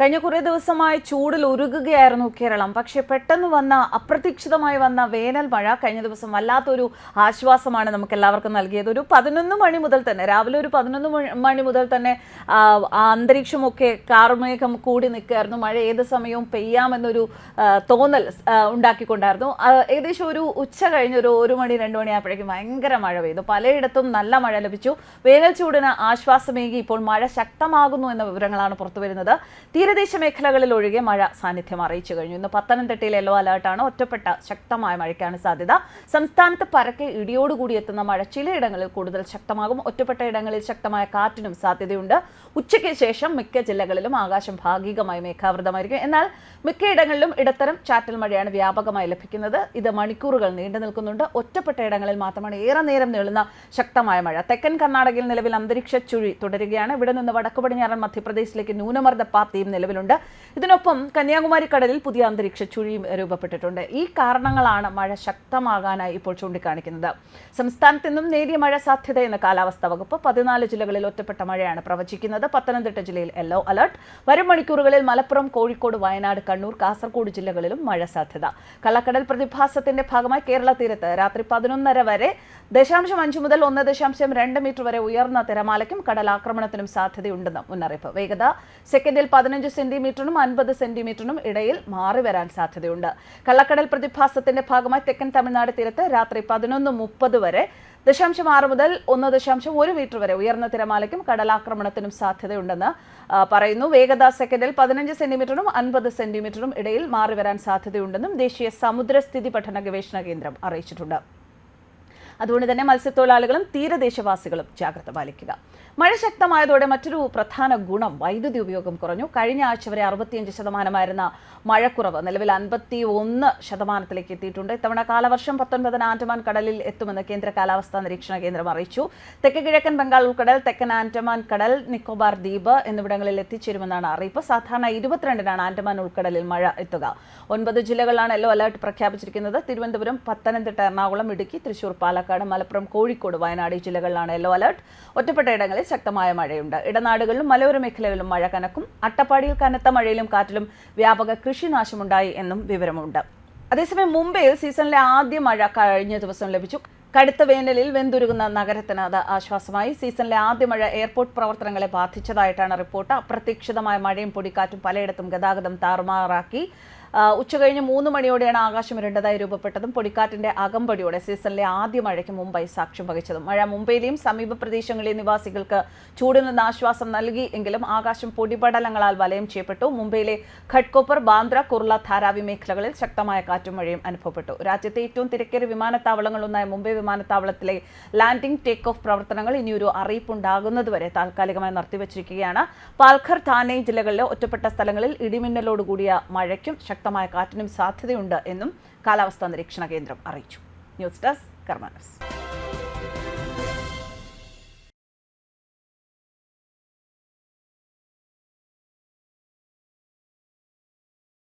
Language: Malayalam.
കഴിഞ്ഞ കുറേ ദിവസമായി ചൂടിൽ ഉരുകുകയായിരുന്നു കേരളം. പക്ഷെ പെട്ടെന്ന് വന്ന അപ്രതീക്ഷിതമായി വന്ന വേനൽ മഴ കഴിഞ്ഞ ദിവസം വല്ലാത്തൊരു ആശ്വാസമാണ് നമുക്ക് എല്ലാവർക്കും നൽകിയത്. ഒരു പതിനൊന്ന് മണി മുതൽ തന്നെ രാവിലെ ഒരു പതിനൊന്ന് മണി- മുതൽ തന്നെ അന്തരീക്ഷമൊക്കെ കാർമേഘം കൂടി നിൽക്കുകയായിരുന്നു. മഴ ഏത് സമയവും പെയ്യാമെന്നൊരു തോന്നൽ ഉണ്ടാക്കിക്കൊണ്ടായിരുന്നു. ഏകദേശം ഒരു ഉച്ച കഴിഞ്ഞ് ഒരു ഒരു മണി രണ്ട് മണി ആയപ്പോഴേക്കും ഭയങ്കര മഴ പെയ്തു. പലയിടത്തും നല്ല മഴ ലഭിച്ചു. വേനൽ ചൂടിന് ആശ്വാസമേകി ഇപ്പോൾ മഴ ശക്തമാകുന്നു എന്ന വിവരങ്ങളാണ് പുറത്തു പുറത്തുവരുന്നത് തീരദേശ മേഖലകളിൽ ഒഴികെ മഴ സാന്നിധ്യം അറിയിച്ചു കഴിഞ്ഞു. ഇന്ന് പത്തനംതിട്ടയിൽ യെല്ലോ അലേർട്ടാണ് ഒറ്റപ്പെട്ട ശക്തമായ മഴയ്ക്കാണ് സാധ്യത. സംസ്ഥാനത്ത് പരക്കെ ഇടിയോടുകൂടി എത്തുന്ന മഴ ചിലയിടങ്ങളിൽ കൂടുതൽ ശക്തമാകും. ഒറ്റപ്പെട്ട ഇടങ്ങളിൽ ശക്തമായ കാറ്റിനും സാധ്യതയുണ്ട്. ഉച്ചയ്ക്ക് ശേഷം മിക്ക ജില്ലകളിലും ആകാശം ഭാഗികമായി മേഘാവൃതമായിരിക്കും. എന്നാൽ മിക്കയിടങ്ങളിലും ഇടത്തരം ചാറ്റൽ മഴയാണ് വ്യാപകമായി ലഭിക്കുന്നത്. ഇത് മണിക്കൂറുകൾ നീണ്ടു നിൽക്കുന്നുണ്ട്. ഒറ്റപ്പെട്ട ഇടങ്ങളിൽ മാത്രമാണ് ഏറെ നേരം നീളുന്ന ശക്തമായ മഴ. തെക്കൻ കർണാടകയിൽ നിലവിൽ അന്തരീക്ഷ ചുഴി തുടരുകയാണ്. ഇവിടെ നിന്ന് വടക്കു പടിഞ്ഞാറൻ മധ്യപ്രദേശിലേക്ക് ന്യൂനമർദ്ദ പാത്തിയും നിലവിലുണ്ട്. ഇതിനൊപ്പം കന്യാകുമാരി കടലിൽ പുതിയ അന്തരീക്ഷ ചുഴി രൂപപ്പെട്ടിട്ടുണ്ട്. ഈ കാരണങ്ങളാണ് മഴ ശക്തമാകാനായി ഇപ്പോൾ ചൂണ്ടിക്കാണിക്കുന്നത്. സംസ്ഥാനത്ത് നിന്നും നേരിയ മഴ സാധ്യതയെന്ന കാലാവസ്ഥാ വകുപ്പ് പതിനാല് ജില്ലകളിൽ ഒറ്റപ്പെട്ട മഴയാണ് പ്രവചിക്കുന്നത്. പത്തനംതിട്ട ജില്ലയിൽ യെല്ലോ അലർട്ട്. വരും മണിക്കൂറുകളിൽ മലപ്പുറം കോഴിക്കോട് വയനാട് കണ്ണൂർ കാസർഗോഡ് ജില്ലകളിലും മഴ സാധ്യത. കള്ളക്കടൽ പ്രതിഭാസത്തിന്റെ ഭാഗമായി കേരള തീരത്ത് രാത്രി പതിനൊന്നര വരെ ദശാംശം അഞ്ച് മുതൽ ഒന്ന് ദശാംശം രണ്ട് മീറ്റർ വരെ ഉയർന്ന തിരമാലയ്ക്കും കടലാക്രമണത്തിനും സാധ്യതയുണ്ടെന്ന് മുന്നറിയിപ്പ്. വേഗത സെക്കൻഡിൽ പതിനഞ്ച് സെന്റിമീറ്ററിനും അൻപത് സെന്റിമീറ്ററിനും ഇടയിൽ മാറി വരാൻ സാധ്യതയുണ്ട്. കള്ളക്കടൽ പ്രതിഭാസത്തിന്റെ ഭാഗമായി തെക്കൻ തമിഴ്നാട് തീരത്ത് രാത്രി പതിനൊന്ന് മുപ്പത് വരെ ദശാംശം ആറ് മുതൽ ഒന്ന് ദശാംശം ഒരു മീറ്റർ വരെ ഉയർന്ന തിരമാലയ്ക്കും കടലാക്രമണത്തിനും സാധ്യതയുണ്ടെന്ന് പറയുന്നു. വേഗത സെക്കൻഡിൽ പതിനഞ്ച് സെന്റിമീറ്ററിനും അൻപത് സെന്റിമീറ്ററിനും ഇടയിൽ മാറി വരാൻ സാധ്യതയുണ്ടെന്നും ദേശീയ സമുദ്രസ്ഥിതി പഠന ഗവേഷണ കേന്ദ്രം അറിയിച്ചിട്ടുണ്ട്. അതുകൊണ്ട് തന്നെ മത്സ്യത്തൊഴിലാളികളും തീരദേശവാസികളും ജാഗ്രത പാലിക്കുക. മഴ ശക്തമായതോടെ മറ്റൊരു പ്രധാന ഗുണം വൈദ്യുതി ഉപയോഗം കുറഞ്ഞു. കഴിഞ്ഞ ആഴ്ച വരെ അറുപത്തിയഞ്ച് ശതമാനമായിരുന്ന മഴക്കുറവ് നിലവിൽ അൻപത്തി ഒന്ന് ശതമാനത്തിലേക്ക് എത്തിയിട്ടുണ്ട്. ഇത്തവണ കാലവർഷം പത്തൊൻപതിന് ആൻഡമാൻ കടലിൽ എത്തുമെന്ന് കേന്ദ്ര കാലാവസ്ഥാ നിരീക്ഷണ കേന്ദ്രം അറിയിച്ചു. തെക്ക് കിഴക്കൻ ബംഗാൾ ഉൾക്കടൽ തെക്കൻ ആൻഡമാൻ കടൽ നിക്കോബാർ ദ്വീപ് എന്നിവിടങ്ങളിൽ എത്തിച്ചേരുമെന്നാണ് അറിയിപ്പ്. സാധാരണ ഇരുപത്തിരണ്ടിനാണ് ആൻഡമാൻ ഉൾക്കടലിൽ മഴ എത്തുക. ഒൻപത് ജില്ലകളിലാണ് യെല്ലോ അലർട്ട് പ്രഖ്യാപിച്ചിരിക്കുന്നത്. തിരുവനന്തപുരം പത്തനംതിട്ട എറണാകുളം ഇടുക്കി തൃശൂർ പാലക്കാട് മലപ്പുറം കോഴിക്കോട് വയനാട് ജില്ലകളിലാണ് യെല്ലോ അലർട്ട്. ഒറ്റപ്പെട്ട ഇടങ്ങളിൽ ശക്തമായ മഴയുണ്ട്. ഇടനാടുകളിലും മലയോര മേഖലകളിലും മഴ കനക്കും. അട്ടപ്പാടിയിൽ കനത്ത മഴയിലും കാറ്റിലും വ്യാപക കൃഷിനാശമുണ്ടായി എന്നും വിവരമുണ്ട്. അതേസമയം മുംബൈയിൽ സീസണിലെ ആദ്യ മഴ കഴിഞ്ഞ ദിവസം ലഭിച്ചു. കടുത്ത വേനലിൽ വെന്തുരുകുന്ന നഗരത്തിന് അത് ആശ്വാസമായി. സീസണിലെ ആദ്യ മഴ എയർപോർട്ട് പ്രവർത്തനങ്ങളെ ബാധിച്ചതായിട്ടാണ് റിപ്പോർട്ട്. അപ്രതീക്ഷിതമായ മഴയും പൊടിക്കാറ്റും പലയിടത്തും ഗതാഗതം താറുമാറാക്കി. ഉച്ചകഴിഞ്ഞ് മൂന്ന് മണിയോടെയാണ് ആകാശം ഇരുണ്ടതായി രൂപപ്പെട്ടതും പൊടിക്കാറ്റിന്റെ അകമ്പടിയോടെ സീസണിലെ ആദ്യ മഴയ്ക്ക് മുംബൈ സാക്ഷ്യം വഹിച്ചതും. മഴ മുംബൈയിലെയും സമീപ പ്രദേശങ്ങളിലെയും നിവാസികൾക്ക് ചൂടിൽ നിന്ന് ആശ്വാസം നൽകി എങ്കിലും ആകാശം പൊടിപടലങ്ങളാൽ വലയം ചെയ്യപ്പെട്ടു. മുംബൈയിലെ ഘട്കോപ്പർ ബാന്ദ്ര കുർള ധാരാവി മേഖലകളിൽ ശക്തമായ കാറ്റും മഴയും അനുഭവപ്പെട്ടു. രാജ്യത്തെ ഏറ്റവും തിരക്കേറിയ വിമാനത്താവളങ്ങളൊന്നായ മുംബൈ വിമാനത്താവളത്തിലെ ലാൻഡിംഗ് ടേക്ക് ഓഫ് പ്രവർത്തനങ്ങൾ ഇനിയൊരു അറിയിപ്പുണ്ടാകുന്നതുവരെ താൽക്കാലികമായി നിർത്തിവച്ചിരിക്കുകയാണ്. പാൽഘർ താനെ ജില്ലകളിലെ ഒറ്റപ്പെട്ട സ്ഥലങ്ങളിൽ ഇടിമിന്നലോടുകൂടിയ മഴയ്ക്കും ശക്തമായ കാറ്റിനും സാധ്യതയുണ്ട് എന്നും കാലാവസ്ഥാ നിരീക്ഷണ കേന്ദ്രം അറിയിച്ചു. News desk കർമാനസ്